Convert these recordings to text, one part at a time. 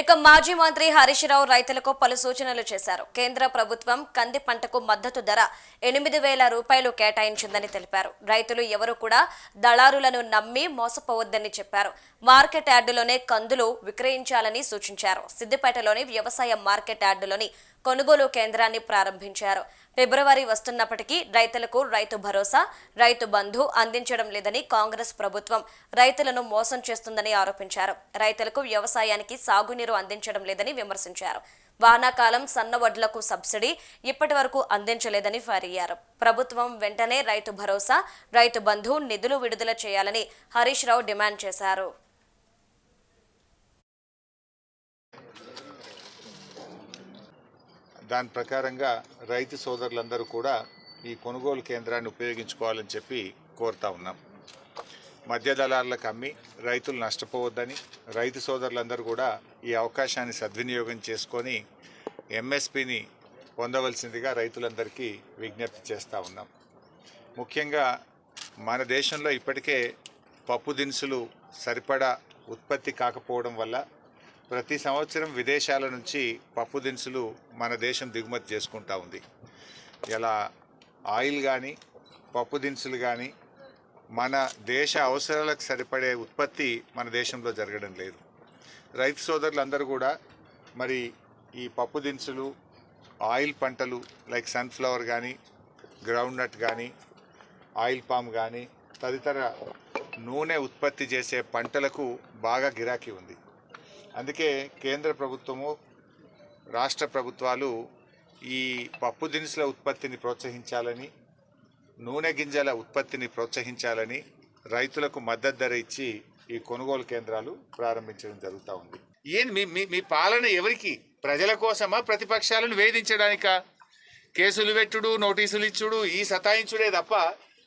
ఇక మాజీ మంత్రి హరీష్ రావు రైతులకు పలు సూచనలు చేశారు. కేంద్ర ప్రభుత్వం కంది పంటకు మద్దతు ధర ఎనిమిది వేల రూపాయలు కేటాయించిందని తెలిపారు. రైతులు ఎవరు కూడా దళారులను నమ్మి మోసపోవద్దని చెప్పారు. మార్కెట్ యార్డులోనే కందులు విక్రయించాలని సూచించారు. సిద్దిపేటలోని వ్యవసాయ మార్కెట్ యార్డులోని కొనుగోలు కేంద్రాన్ని ప్రారంభించారు. ఫిబ్రవరి వస్తున్నప్పటికీ రైతులకు రైతు భరోసా రైతు బంధు అందించడం లేదని కాంగ్రెస్ ప్రభుత్వం రైతులను మోసం చేస్తుందని ఆరోపించారు. రైతులకు వ్యవసాయానికి సాగునీరు అందించడం లేదని విమర్శించారు. వానాకాలం సన్న వడ్లకు సబ్సిడీ ఇప్పటి వరకు అందించలేదని ఫైరయ్యారు ప్రభుత్వం వెంటనే రైతు భరోసా రైతు బంధు నిధులు విడుదల చేయాలని హరీష్ రావు డిమాండ్ చేశారు. దాని ప్రకారంగా రైతు సోదరులందరూ కూడా ఈ కొనుగోలు కేంద్రాన్ని ఉపయోగించుకోవాలని చెప్పి కోరుతా ఉన్నాం. మధ్య దళారులకు అమ్మి రైతులు నష్టపోవద్దని రైతు సోదరులందరూ కూడా ఈ అవకాశాన్ని సద్వినియోగం చేసుకొని ఎంఎస్పిని పొందవలసిందిగా రైతులందరికీ విజ్ఞప్తి చేస్తూ ఉన్నాం. ముఖ్యంగా మన దేశంలో ఇప్పటికే పప్పు దినుసులు సరిపడా ఉత్పత్తి కాకపోవడం వల్ల ప్రతి సంవత్సరం విదేశాల నుంచి పప్పు దినుసులు మన దేశం దిగుమతి చేసుకుంటా ఉంది. ఇలా ఆయిల్ కానీ పప్పు దినుసులు కానీ మన దేశ అవసరాలకు సరిపడే ఉత్పత్తి మన దేశంలో జరగడం లేదు. రైతు సోదరులందరూ కూడా మరి ఈ పప్పు దినుసులు ఆయిల్ పంటలు లైక్ సన్ఫ్లవర్ కానీ గ్రౌండ్ నట్ కానీ ఆయిల్ పామ్ కానీ తదితర నూనె ఉత్పత్తి చేసే పంటలకు బాగా గిరాకీ ఉంది. అందుకే కేంద్ర ప్రభుత్వము రాష్ట్ర ప్రభుత్వాలు ఈ పప్పు దినుసుల ఉత్పత్తిని ప్రోత్సహించాలని నూనె గింజల ఉత్పత్తిని ప్రోత్సహించాలని రైతులకు మద్దతు ధర ఇచ్చి ఈ కొనుగోలు కేంద్రాలు ప్రారంభించడం జరుగుతూ ఉంది. ఏం మీ మీ మీ పాలన ఎవరికి? ప్రజల కోసమా ప్రతిపక్షాలను వేధించడానికా? కేసులు పెట్టుడు నోటీసులు ఇచ్చుడు ఈ సతాయించుడే తప్ప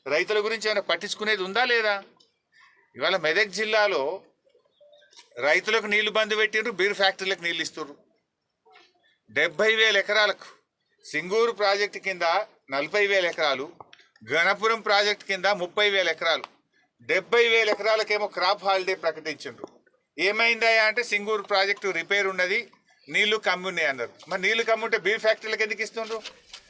రైతుల గురించి ఏమైనా పట్టించుకునేది ఉందా లేదా? ఇవాళ మెదక్ జిల్లాలో రైతులకు నీళ్ళు బంద్ పెట్టిండ్రు బీర్ ఫ్యాక్టరీలకు నీళ్ళు ఇస్తుర్రు. డెబ్బై వేల ఎకరాలకు సింగూరు ప్రాజెక్టు కింద నలభై వేల ఎకరాలు గణపురం ప్రాజెక్టు కింద ముప్పై వేల ఎకరాలు. డెబ్బై వేల ఎకరాలకేమో క్రాప్ హాలిడే ప్రకటించిండ్రు. ఏమైందా అంటే సింగూరు ప్రాజెక్టు రిపేర్ ఉన్నది నీళ్ళు కమ్మున్నాయి అన్నారు. మరి నీళ్ళు కమ్ముంటే బీర్ ఫ్యాక్టరీలకు ఎందుకు ఇస్తుండ్రు?